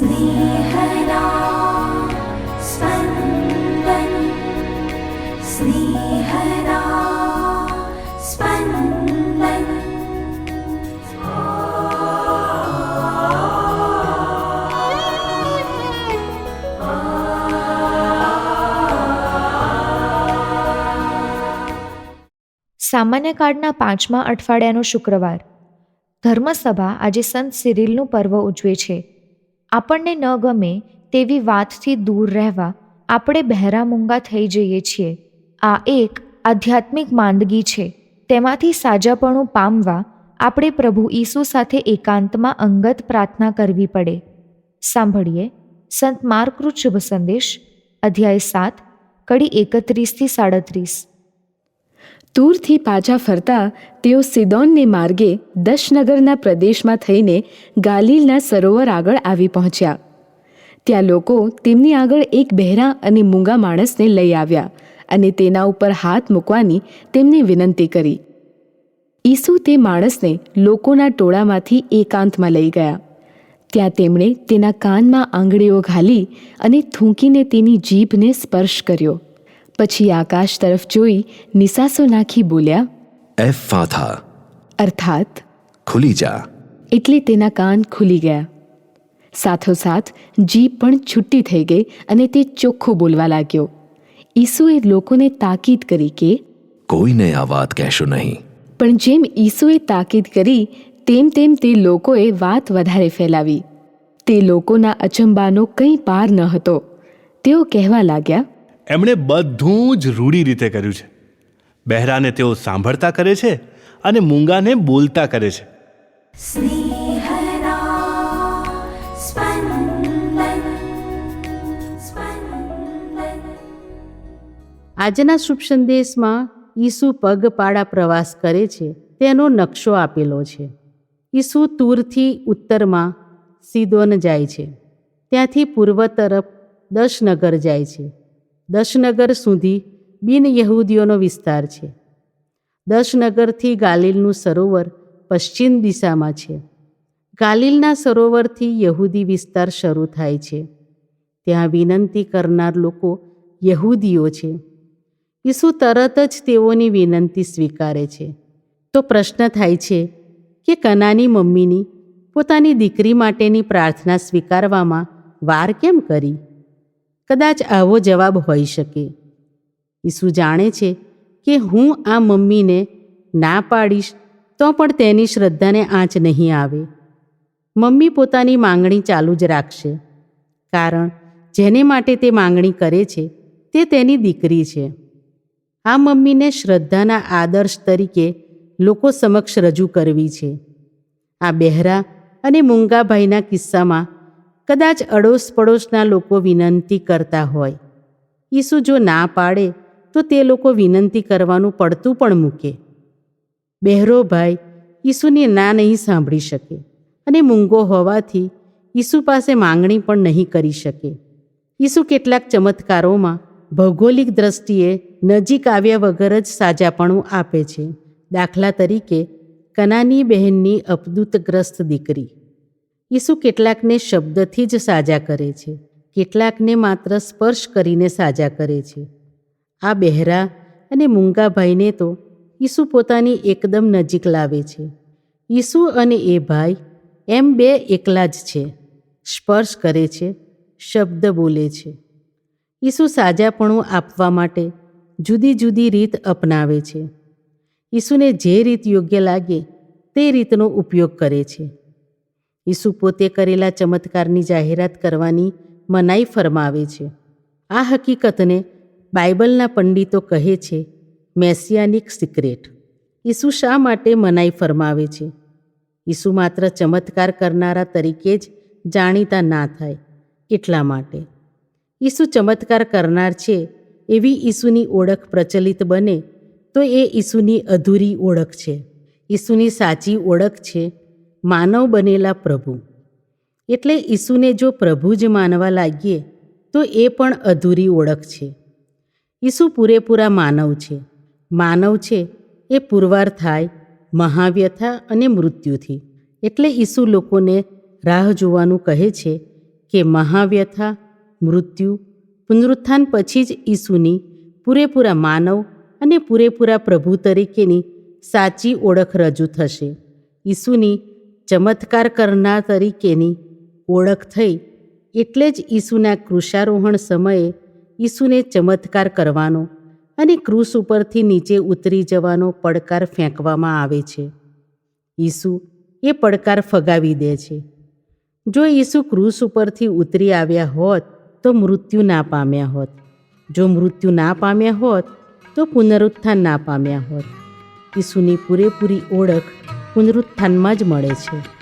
स्नेहदा स्पन्दन् स्नेहदा स्पन्दन् સામાન્ય કાળના પાંચમા અઠવાડિયાનો શુક્રવાર ધર્મસભા આજે સંત સિરિલનું પર્વ ઉજવે છે આપણને ન ગમે તેવી વાતથી દૂર રહેવા આપણે બહેરા મૂંગા થઈ જઈએ છીએ. આ એક આધ્યાત્મિક માંદગી છે. તેમાંથી સાજાપણું પામવા આપણે પ્રભુ ઈસુ સાથે એકાંતમાં અંગત પ્રાર્થના કરવી પડે. સાંભળીએ સંત માર્કૃત શુભ સંદેશ, અધ્યાય સાત, કડી એકત્રીસથી સાડત્રીસ. તૂરથી પાછા ફરતા તેઓ સિદોનને માર્ગે દશનગરના પ્રદેશમાં થઈને ગાલિલના સરોવર આગળ આવી પહોંચ્યા. ત્યાં લોકો તેમની આગળ એક બહેરા અને મૂંગા માણસને લઈ આવ્યા અને તેના ઉપર હાથ મૂકવાની તેમને વિનંતી કરી. ઈસુ તે માણસને લોકોના ટોળામાંથી એકાંતમાં લઈ ગયા. ત્યાં તેમણે તેના કાનમાં આંગળીઓ ઘાલી અને થૂંકીને તેની જીભને સ્પર્શ કર્યો. પછી આકાશ તરફ જોઈ નિસાસો નાખી બોલ્યા એફ ફાથા અર્થાત ખુલી જા. એટલે તેના કાન ખુલી ગયા. સાથોસાથ જીભ પણ છૂટી થઈ ગઈ અને તે ચોખ્ખું બોલવા લાગ્યો. ઈસુએ લોકોને તાકીદ કરી કે કોઈને આ વાત કહેશો નહીં. પણ જેમ ઈસુએ તાકીદ કરી તેમ તેમ તે લોકોએ વાત વધારે ફેલાવી. તે લોકોના અચંબાનો કંઈ પાર ન હતો. તેઓ કહેવા લાગ્યા એમણે બધું જ રૂઢી રીતે કર્યું છે. બહેરાને તેઓ સાંભળતા કરે છે અને મૂંગાને બોલતા કરે છે. આજના શુભ સંદેશમાં ઈસુ પગપાળા પ્રવાસ કરે છે. તેનો નકશો આપેલો છે. ઈસુ તૂરથી ઉત્તરમાં સીદોન જાય છે. ત્યાંથી પૂર્વ તરફ દશનગર જાય છે. દશનગર સુધી બિન યહૂદીઓનો વિસ્તાર છે. દશનગરથી ગાલિલનું સરોવર પશ્ચિમ દિશામાં છે. ગાલિલના સરોવરથી યહૂદી વિસ્તાર શરૂ થાય છે. ત્યાં વિનંતી કરનાર લોકો યહૂદીઓ છે. ઈસુ તરત જ તેઓની વિનંતી સ્વીકારે છે. તો પ્રશ્ન થાય છે કે કનાની મમ્મીની પોતાની દીકરી માટેની પ્રાર્થના સ્વીકારવામાં વાર કેમ કરી? કદાચ આવો જવાબ હોઈ શકે. ઈસુ જાણે છે કે હું આ મમ્મીને ના પાડીશ તો પણ તેની શ્રદ્ધાને આંચ નહીં આવે. મમ્મી પોતાની માંગણી ચાલુ જ રાખશે. કારણ જેને માટે તે માંગણી કરે છે તે તેની દીકરી છે. આ મમ્મીને શ્રદ્ધાના આદર્શ તરીકે લોકો સમક્ષ રજૂ કરવી છે. આ બહેરા અને મૂંગાભાઈના કિસ્સામાં કદાચ અડોશ પડોશના લોકો વિનંતી કરતા હોય. ઈસુ જો ના પાડે, તો તે લોકો વિનંતી કરવાનું પડતું પણ મૂકે. બહેરો ભાઈ, ઈસુની ના નહીં સાંભળી શકે અને મૂંગો હોવાથી ઈસુ પાસે માંગણી પણ નહીં કરી શકે. ઈસુ કેટલાક ચમત્કારોમાં ભૌગોલિક દ્રષ્ટિએ નજીક આવ્યા વગર જ સાજાપણું આપે છે. દાખલા તરીકે, કનાની બહેનની અપદૂતગ્રસ્ત દીકરી. ઈસુ કેટલાકને શબ્દથી જ સાજા કરે છે. કેટલાકને માત્ર સ્પર્શ કરીને સાજા કરે છે. આ બહેરા અને મૂંગાભાઈને તો ઈસુ પોતાની એકદમ નજીક લાવે છે. ઈસુ અને એ ભાઈ એમ બે એકલા જ છે. સ્પર્શ કરે છે, શબ્દ બોલે છે. ઈસુ સાજાપણું આપવા માટે જુદી જુદી રીત અપનાવે છે. ઈસુને જે રીત યોગ્ય લાગે તે રીતનો ઉપયોગ કરે છે. ઈસુ પોતે કરેલા ચમત્કારની જાહેરાત કરવાની મનાઈ ફરમાવે છે. આ હકીકતને બાઇબલના પંડિતો કહે છે, મેસિયાનિક સિક્રેટ. ઈસુ શા માટે મનાઈ ફરમાવે છે? ઈસુ માત્ર ચમત્કાર કરનારા તરીકે જ જાણીતા ના થાય, એટલા માટે. ઈસુ ચમત્કાર કરનાર છે એવી ઈસુની ઓળખ પ્રચલિત બને તો એ ઈસુની અધૂરી ઓળખ છે. ઈસુની સાચી ઓળખ છે માનવ બનેલા પ્રભુ. એટલે ઈસુને જો પ્રભુ જ માનવા લાગીએ, તો એ પણ અધૂરી ઓળખ છે. ઈસુ પૂરેપૂરા માનવ છે. માનવ છે એ પુરવાર થાય મહાવ્યથા અને મૃત્યુથી. એટલે ઈસુ લોકોને રાહ જોવાનું કહે છે કે મહાવ્યથા મૃત્યુ, પુનરુત્થાન પછી જ ઈસુની પૂરેપૂરા માનવ અને પૂરેપૂરા પ્રભુ તરીકેની સાચી ઓળખ રજૂ થશે. ઈસુની ચમત્કાર કરનાર તરીકેની ઓળખ થઈ એટલે જ ઈસુના કૃષારોહણ સમયે ઈસુને ચમત્કાર કરવાનો અને ક્રૂસ ઉપરથી નીચે ઉતરી જવાનો પડકાર ફેંકવામાં આવે છે. ઈસુ એ પડકાર ફગાવી દે છે. જો ઈસુ ક્રૂસ ઉપરથી ઉતરી આવ્યા હોત તો મૃત્યુ ના પામ્યા હોત. જો મૃત્યુ ના પામ્યા હોત તો પુનરુત્થાન ના પામ્યા હોત. ઈસુની પૂરેપૂરી ઓળખ પુનરુત્થાનમાં જ મળે છે.